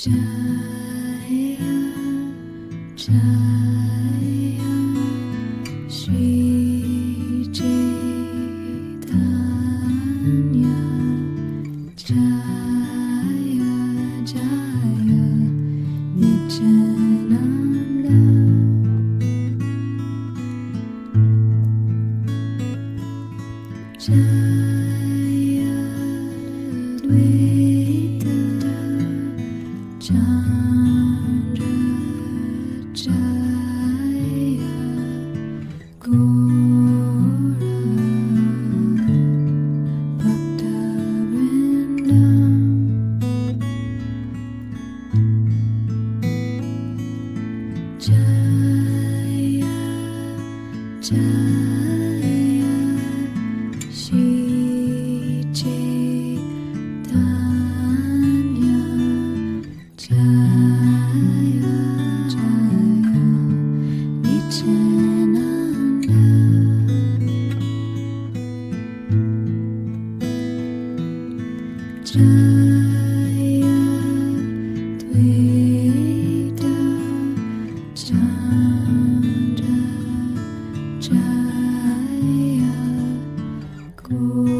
Jaya, Jaya, Ooh.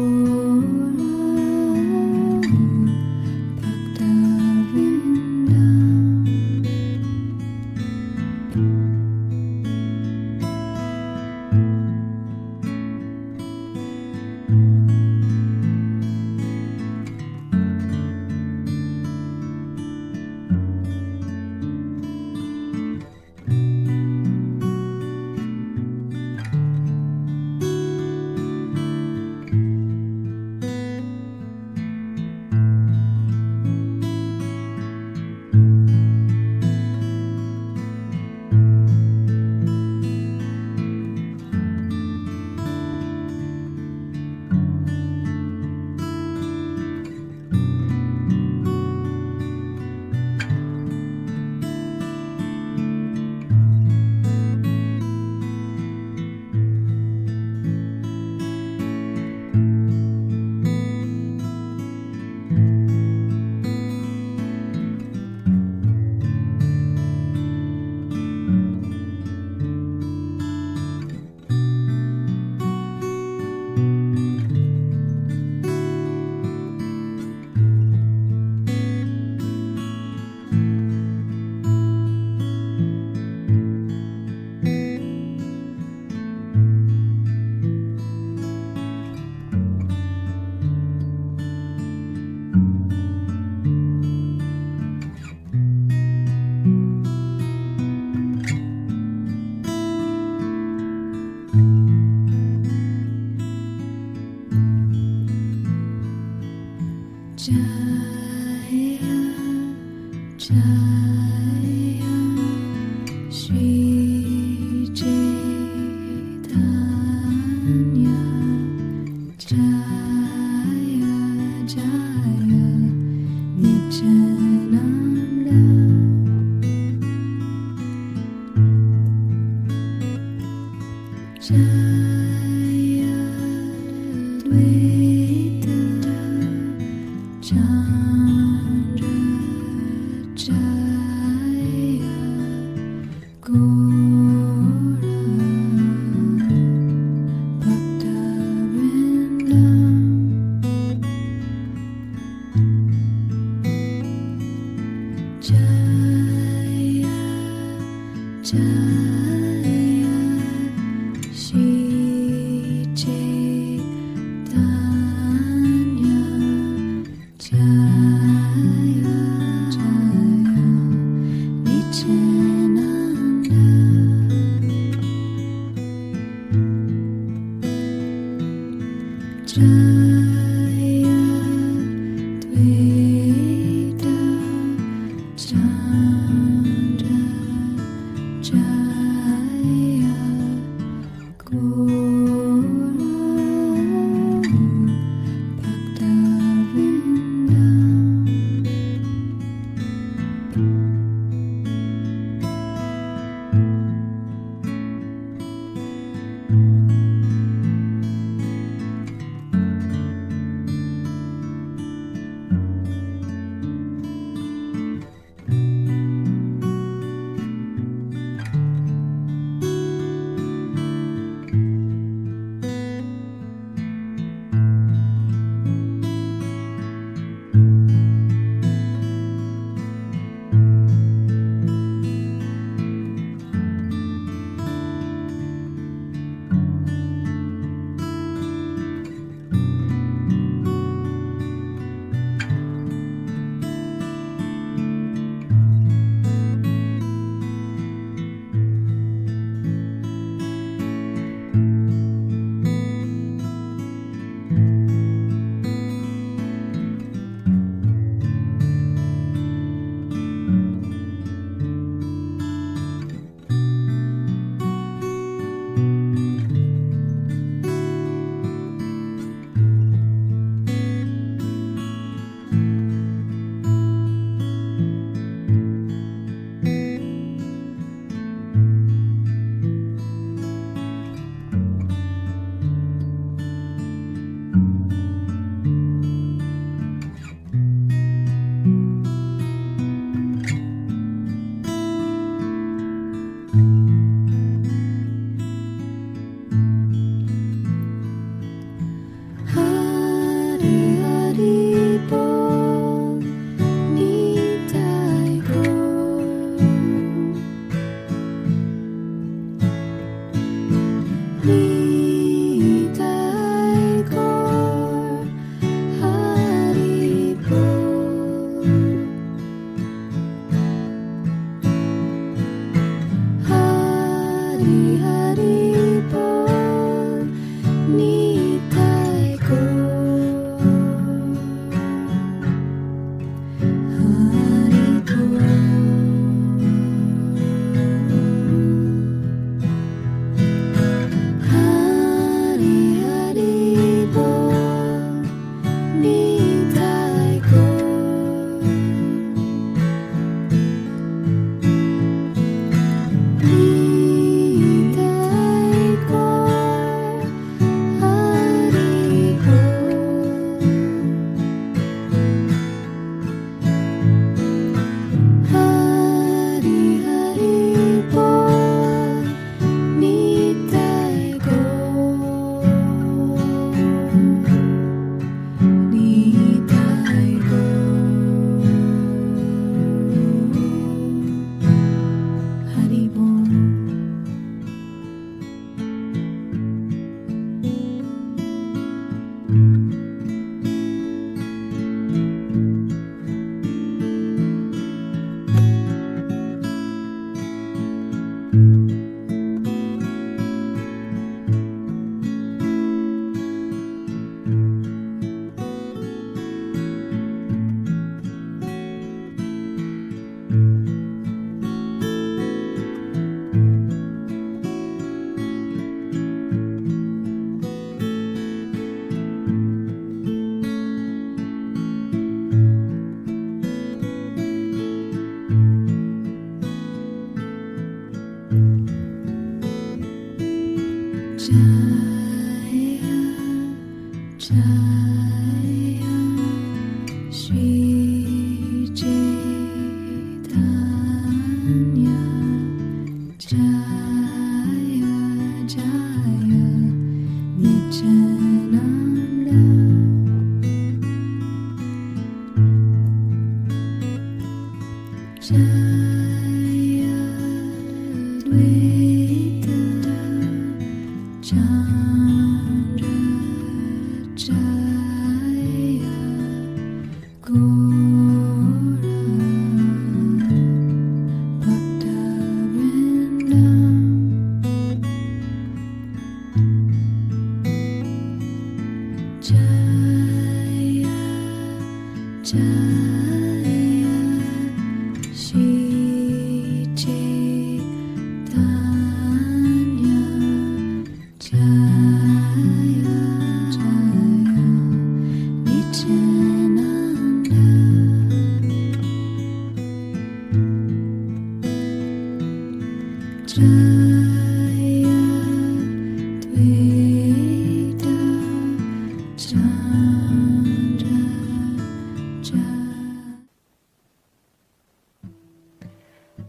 Senhor.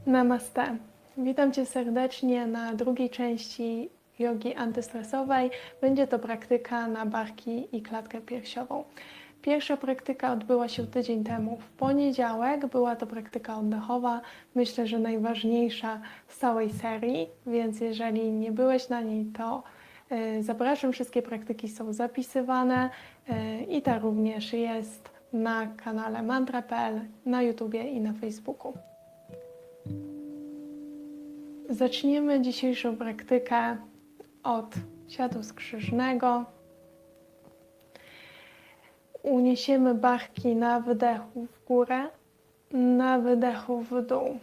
Namaste. Witam Cię serdecznie na drugiej części jogi antystresowej. Będzie to praktyka na barki i klatkę piersiową. Pierwsza praktyka odbyła się tydzień temu w poniedziałek. Była to praktyka oddechowa. Myślę, że najważniejsza z całej serii, więc jeżeli nie byłeś na niej, to zapraszam. Wszystkie praktyki są zapisywane y, i ta również jest na kanale mantra.pl, na YouTubie i na Facebooku. Zaczniemy dzisiejszą praktykę od siadu skrzyżnego. Uniesiemy barki na wdechu w górę, na wydechu w dół.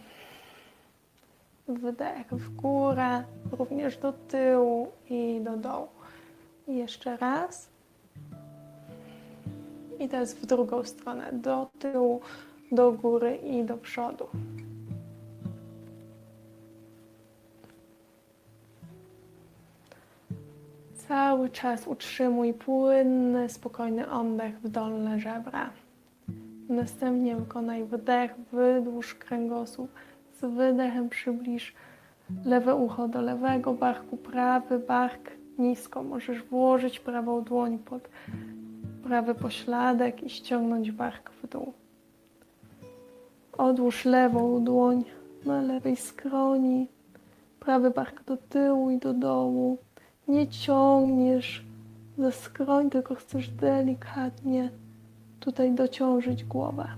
Wdech w górę, również do tyłu i do dołu. I jeszcze raz. I teraz w drugą stronę, do tyłu, do góry i do przodu. Cały czas utrzymuj płynny, spokojny oddech w dolne żebra. Następnie wykonaj wdech, wydłuż kręgosłup. Z wydechem przybliż lewe ucho do lewego barku, prawy bark nisko. Możesz włożyć prawą dłoń pod prawy pośladek i ściągnąć bark w dół. Odłóż lewą dłoń na lewej skroni, prawy bark do tyłu i do dołu. Nie ciągniesz za skroń, tylko chcesz delikatnie tutaj dociążyć głowę.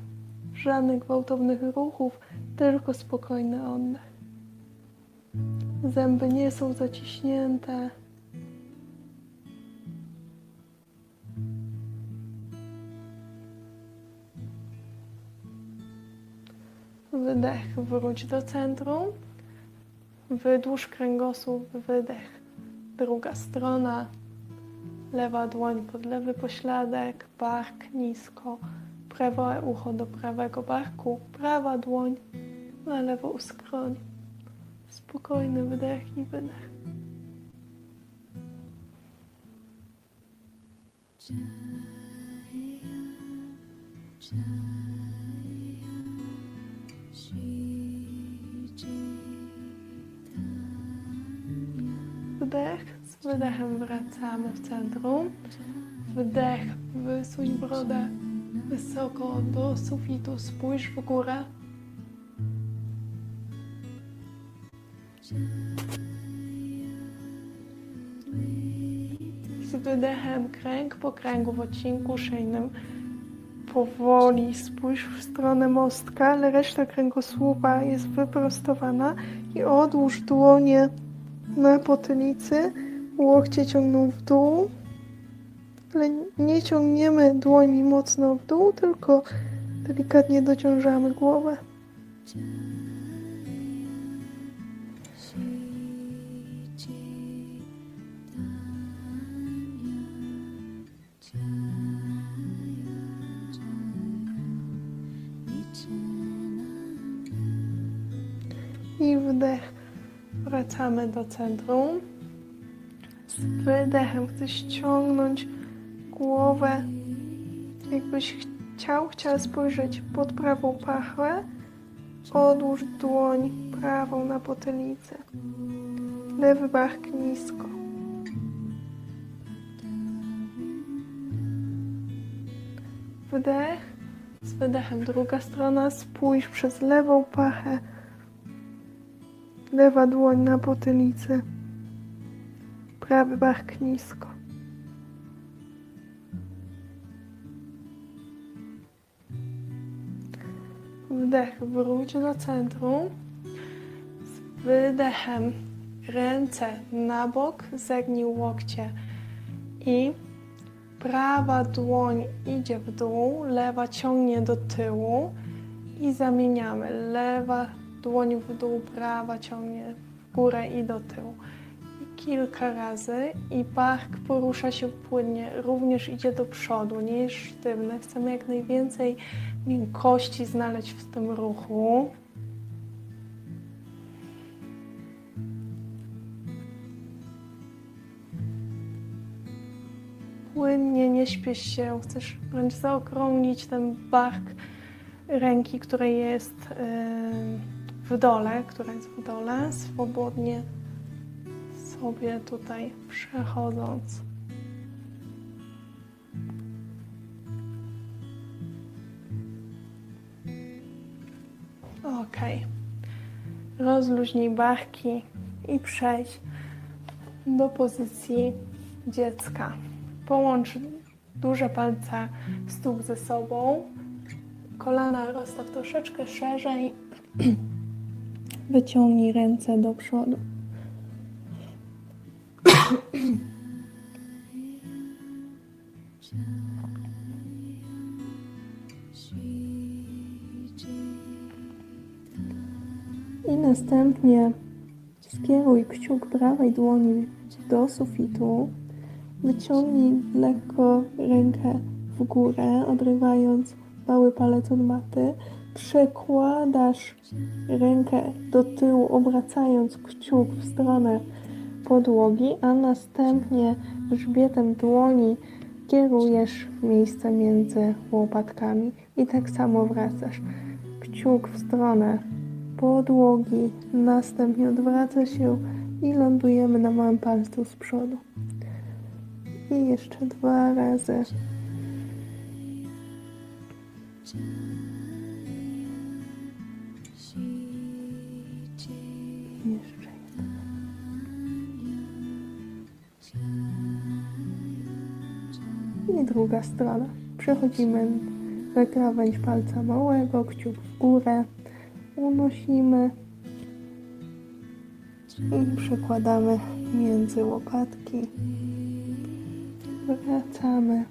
Żadnych gwałtownych ruchów, tylko spokojny oddech. Zęby nie są zaciśnięte. Wydech, wróć do centrum. Wydłuż kręgosłup, wydech. Druga strona. Lewa dłoń pod lewy pośladek, bark nisko. Prawe ucho do prawego barku, prawa dłoń na lewą skroń. Spokojny wydech i wydech. Wdech, z wydechem wracamy w centrum. Wdech, wysuń brodę wysoko do sufitu, spójrz w górę. Z wydechem kręg po kręgu w odcinku szyjnym. Powoli spójrz w stronę mostka, ale reszta kręgosłupa jest wyprostowana i odłóż dłonie na potylicy, łokcie ciągną w dół, ale nie ciągniemy dłońmi mocno w dół, tylko delikatnie dociążamy głowę. I wdech. Wracamy do centrum. Z wydechem chcę ściągnąć głowę, jakbyś chciał, chciała spojrzeć pod prawą pachwę. Odłóż dłoń prawą na potylicę. Lewy bark nisko. Wdech, Z wydechem druga strona. Spójrz przez lewą pachę. Lewa dłoń na potylicy. Prawy bark nisko. Wdech, wróć do centrum. Z wydechem ręce na bok, zegnij łokcie i prawa dłoń idzie w dół, lewa ciągnie do tyłu i zamieniamy. Lewa dłoń w dół, prawa ciągnie w górę i do tyłu. Kilka razy i bark porusza się płynnie, również idzie do przodu, nie jest sztywny. Chcemy jak najwięcej miękkości znaleźć w tym ruchu. Płynnie, nie śpiesz się, chcesz wręcz zaokrąglić ten bark ręki, która jest yy, w dole, która jest w dole, swobodnie sobie tutaj przechodząc. Ok. Rozluźnij barki i przejdź do pozycji dziecka. Połącz duże palce stóp ze sobą. Kolana rozstaw troszeczkę szerzej. Wyciągnij ręce do przodu. I następnie skieruj kciuk prawej dłoni do sufitu. Wyciągnij lekko rękę w górę, odrywając mały palec od maty. Przekładasz rękę do tyłu, obracając kciuk w stronę podłogi, a następnie grzbietem dłoni kierujesz miejsce między łopatkami i tak samo wracasz. Kciuk w stronę podłogi, następnie odwraca się i lądujemy na małym palcu z przodu. I jeszcze dwa razy. I druga strona. Przechodzimy na krawędź palca małego, kciuk w górę, unosimy i przekładamy między łopatki. Wracamy.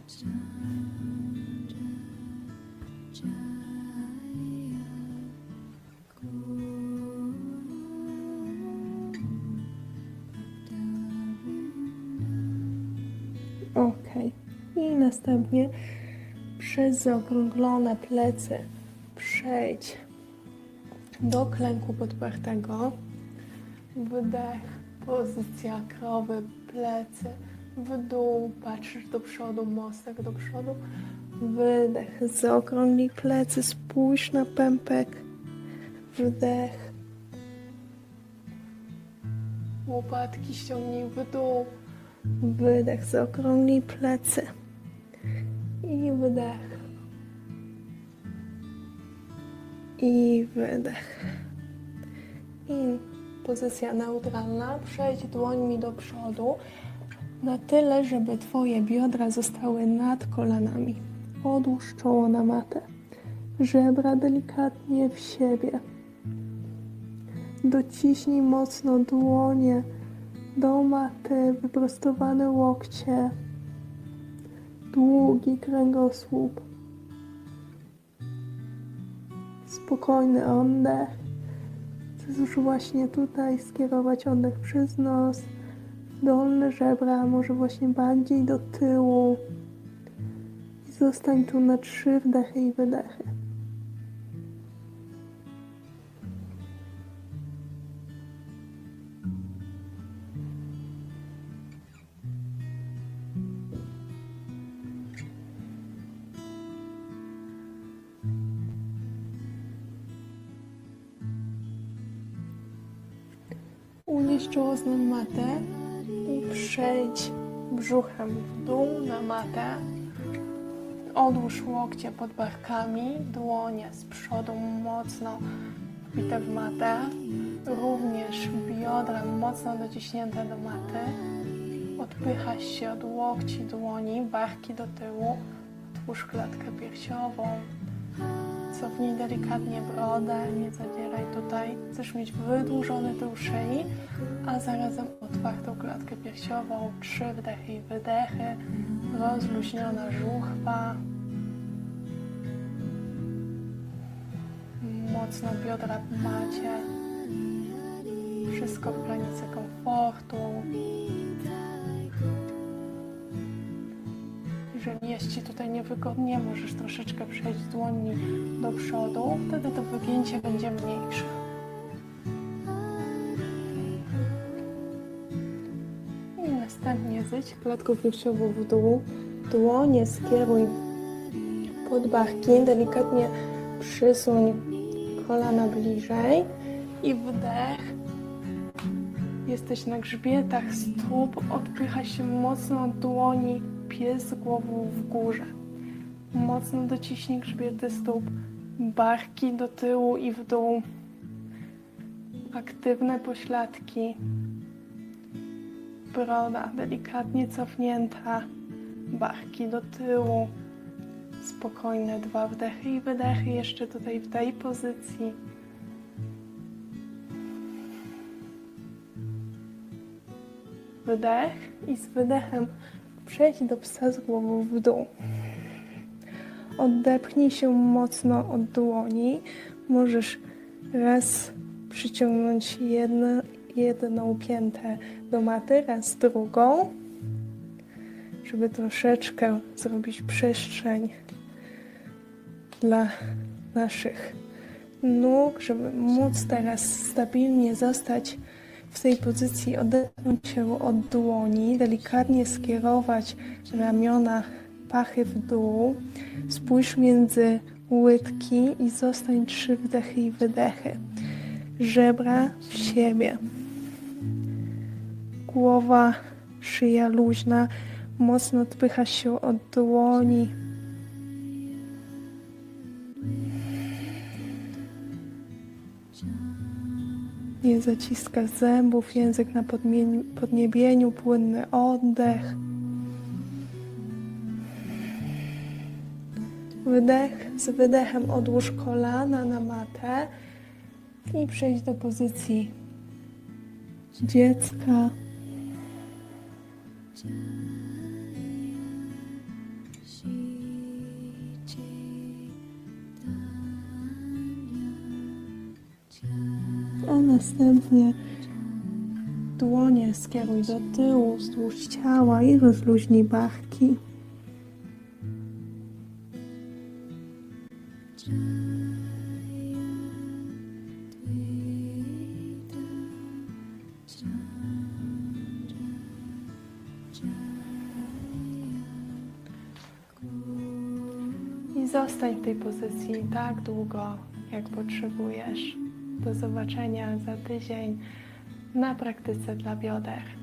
Następnie przez zaokrąglone plecy przejdź do klęku podpartego. Wdech, pozycja krowy, plecy w dół, patrzysz do przodu, mostek do przodu. Wydech, zaokrąglij plecy, spójrz na pępek. Wdech. Łopatki ściągnij w dół. Wydech, zaokrąglij plecy. I wydech. I wydech. I pozycja neutralna. Przejdź dłońmi do przodu na tyle, żeby Twoje biodra zostały nad kolanami. Odłóż czoło na matę. Żebra delikatnie w siebie. Dociśnij mocno dłonie do maty, wyprostowane łokcie, długi kręgosłup. Spokojny oddech. Chcesz właśnie tutaj skierować oddech przez nos, dolne żebra, może właśnie bardziej do tyłu. I zostań tu na trzy wdechy i wydechy. Na matę i przejdź brzuchem w dół na matę. Odłóż łokcie pod barkami, dłonie z przodu mocno wbite w matę. Również biodra mocno dociśnięte do maty. Odpychasz się od łokci, dłoni, barki do tyłu. Otwórz klatkę piersiową. Cofnij delikatnie brodę, nie zadzieraj tutaj. Chcesz mieć wydłużony tył szyi, a zarazem otwartą klatkę piersiową. Trzy wdechy i wydechy. Rozluźniona żuchwa. Mocno biodra macie. Wszystko w granicy komfortu. Jeżeli jest Ci tutaj niewygodnie, możesz troszeczkę przejść dłoni do przodu, wtedy to wygięcie będzie mniejsze. I następnie zejdź klatką piersiową w dół, dłonie skieruj pod barki, delikatnie przysuń kolana bliżej i wdech. Jesteś na grzbietach stóp, odpycha się mocno dłoni, pies głową w górze. Mocno dociśnij grzbiety stóp, barki do tyłu i w dół. Aktywne pośladki. Broda delikatnie cofnięta, barki do tyłu. Spokojne dwa wdechy i wydechy jeszcze tutaj w tej pozycji. Wydech i z wydechem przejdź do psa z głową w dół. Odepchnij się mocno od dłoni. Możesz raz przyciągnąć jedno, jedną piętę do maty, raz drugą, żeby troszeczkę zrobić przestrzeń dla naszych nóg, żeby móc teraz stabilnie zostać w tej pozycji, odepchnąć się od dłoni, delikatnie skierować ramiona, pachy w dół. Spójrz między łydki i zostań trzy wdechy i wydechy. Żebra w siebie. Głowa, szyja luźna, mocno odpycha się od dłoni. Nie zaciska zębów, język na podniebieniu, płynny oddech. Wydech, z wydechem odłóż kolana na matę i przejdź do pozycji dziecka. A następnie dłonie skieruj do tyłu, wzdłuż ciała i rozluźnij barki. I zostań w tej pozycji tak długo, jak potrzebujesz. Do zobaczenia za tydzień na praktyce dla bioder.